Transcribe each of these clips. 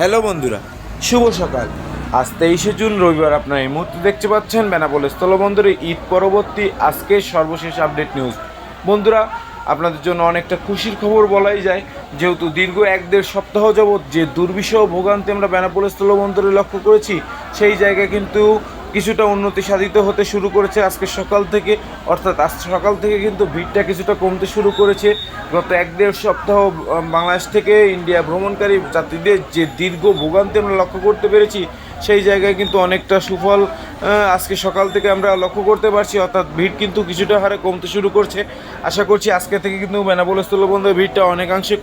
Hello বন্ধুরা, শুভ সকাল। আজ তেইশে জুন, রবিবার আপনারা এই মুহূর্তে দেখতে পাচ্ছেন বেনাপোল স্থলবন্দরে ঈদ পরবর্তী আজকের সর্বশেষ আপডেট নিউজ। বন্ধুরা, আপনাদের জন্য অনেকটা খুশির খবর বলাই যায়, যেহেতু দীর্ঘ এক দেড় সপ্তাহ যাবৎ যে দুর্বিষহ ভোগান্তি আমরা বেনাপোল স্থলবন্দরে লক্ষ্য করেছি, সেই জায়গায় কিন্তু কিছুটা উন্নতি সাধিত হতে শুরু করেছে আজকে সকাল থেকে। অর্থাৎ আজ সকাল থেকে কিন্তু ভিড়টা কিছুটা কমতে শুরু করেছে। গত এক দেড় সপ্তাহ বাংলাদেশ থেকে ইন্ডিয়া ভ্রমণকারী যাত্রীদের যে দীর্ঘ ভোগান্তি আমরা লক্ষ্য করতে পেরেছি, সেই জায়গায় কিন্তু অনেকটা সুফল আজকে সকাল থেকে আমরা লক্ষ্য করতে পারছি। অর্থাৎ ভিড় কিন্তু কিছুটা হারে কমতে শুরু করছে। আশা করছি আজকে থেকে কিন্তু বেনাপোল স্থলবন্দরের ভিড়টা অনেকাংশে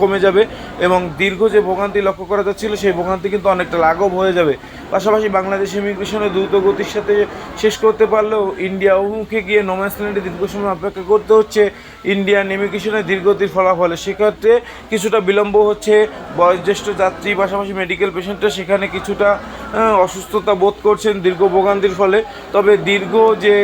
কমে যাবে এবং দীর্ঘ যে ভোগান্তি লক্ষ্য করা যাচ্ছিল, সেই ভোগান্তি কিন্তু অনেকটা লাঘব হয়ে যাবে। পাশাপাশি বাংলাদেশ ইমিগ্রেশনে দ্রুত গতির সাথে শেষ করতে পারলেও ইন্ডিয়া অভিমুখে গিয়ে নোম্যান্সল্যান্ডে দীর্ঘ সময় অপেক্ষা করতে হচ্ছে। ইন্ডিয়ান ইমিগ্রেশনের ধীরগতির ফলাফলে। সেক্ষেত্রে কিছুটা বিলম্ব হচ্ছে বয়োজ্যেষ্ঠ যাত্রী, পাশাপাশি মেডিকেল পেশেন্টরা সেখানে কিছুটা অসুস্থতা বোধ করছেন দীর্ঘ ভোগান্তির ফলে। তবে দীর্ঘ যে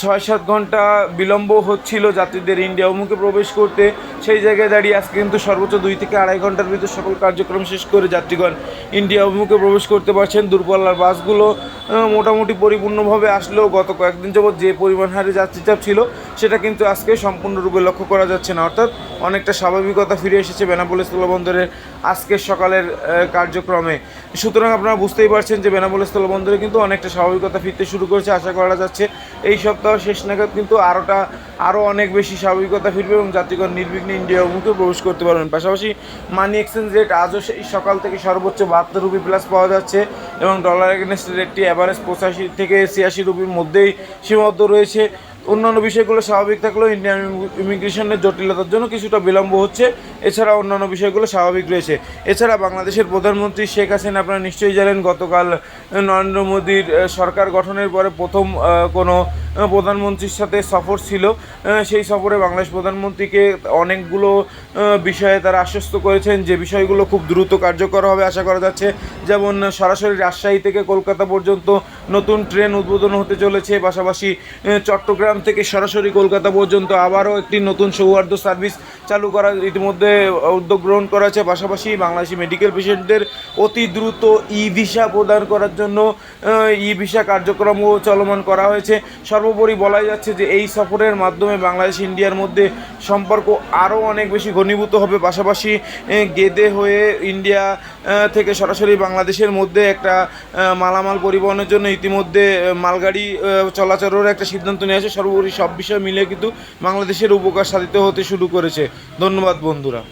ছয় সাত ঘণ্টা বিলম্ব হচ্ছিল যাত্রীদের ইন্ডিয়া অভিমুখে প্রবেশ করতে, সেই জায়গায় দাঁড়িয়ে আজকে কিন্তু সর্বোচ্চ দুই থেকে আড়াই ঘণ্টার ভিতরে সকল কার্যক্রম শেষ করে যাত্রীগণ ইন্ডিয়া অভিমুখে প্রবেশ করতে পারছেন। দূরপাল্লার বাসগুলো মোটামুটি পরিপূর্ণভাবে আসলেও গত কয়েকদিন যাবৎ যে পরিমাণ হারে যাত্রী চাপ ছিল, সেটা কিন্তু আজকে সম্পূর্ণরূপে লক্ষ্য করা যাচ্ছে না। অর্থাৎ অনেকটা স্বাভাবিকতা ফিরে এসেছে বেনাপোল স্থলবন্দরের আজকের সকালের কার্যক্রমে। সুতরাং আপনারা বুঝতেই পারছেন যে বেনাপোল স্থলবন্দরে কিন্তু অনেকটা স্বাভাবিকতা ফিরতে শুরু করেছে। আশা করা যাচ্ছে এই সপ্তাহ শেষ নাগাদ কিন্তু আরোটা আরও অনেক বেশি স্বাভাবিকতা ফিরবে এবং জাতিগত নির্বিঘ্নে ইন্ডিয়া অভিমুখে প্রবেশ করতে পারবেন। পাশাপাশি মানি এক্সচেঞ্জ রেট আজও সেই সকাল থেকে সর্বোচ্চ বাহাত্তর রুপি প্লাস পাওয়া যাচ্ছে এবং ডলার এগেনস্ট রেটটি অ্যাভারেজ পঁচাশি থেকে ছিয়াশি রুপির মধ্যেই সীমাবদ্ধ রয়েছে। অন্যান্য বিষয়গুলো স্বাভাবিক থাকলেও ইন্ডিয়ান ইমিগ্রেশনের জটিলতার জন্য কিছুটা বিলম্ব হচ্ছে। এছাড়া অন্যান্য বিষয়গুলো স্বাভাবিক রয়েছে। এছাড়া বাংলাদেশের প্রধানমন্ত্রী শেখ হাসিনা, আপনারা নিশ্চয়ই জানেন, গতকাল নরেন্দ্র মোদীর সরকার গঠনের পরে প্রথম কোনো প্রধানমন্ত্রীর সাথে সফর ছিল। সেই সফরে বাংলাদেশ প্রধানমন্ত্রীকে অনেকগুলো বিষয়ে তারা আশ্বস্ত করেছেন যে বিষয়গুলো খুব দ্রুত কার্যকর হবে আশা করা যাচ্ছে। যেমন সরাসরি রাজশাহী থেকে কলকাতা পর্যন্ত নতুন ট্রেন উদ্বোধন হতে চলেছে। পাশাপাশি চট্টগ্রাম থেকে সরাসরি কলকাতা পর্যন্ত আবারও একটি নতুন সৌহার্দ্য সার্ভিস চালু করার ইতিমধ্যে উদ্যোগ গ্রহণ করা হয়েছে পাশাপাশি বাংলাদেশি মেডিকেল পেশেন্টদের অতি দ্রুত ই ভিসা প্রদান করার জন্য ই ভিসা কার্যক্রমও চলমান করা হয়েছে। সর্বোপরি বলা যাচ্ছে যে এই সফরের মাধ্যমে বাংলাদেশ ইন্ডিয়ার মধ্যে সম্পর্ক আরও অনেক বেশি ঘনীভূত হবে। পাশাপাশি গেদে হয়ে ইন্ডিয়া থেকে সরাসরি বাংলাদেশের মধ্যে একটা মালামাল পরিবহনের জন্য ইতিমধ্যে মালগাড়ি চলাচলের একটা সিদ্ধান্ত নিয়ে আসে সর্বোপরি সব বিষয় মিলে কিন্তু বাংলাদেশের উপকার সাধিত হতে শুরু করেছে। ধন্যবাদ বন্ধুরা।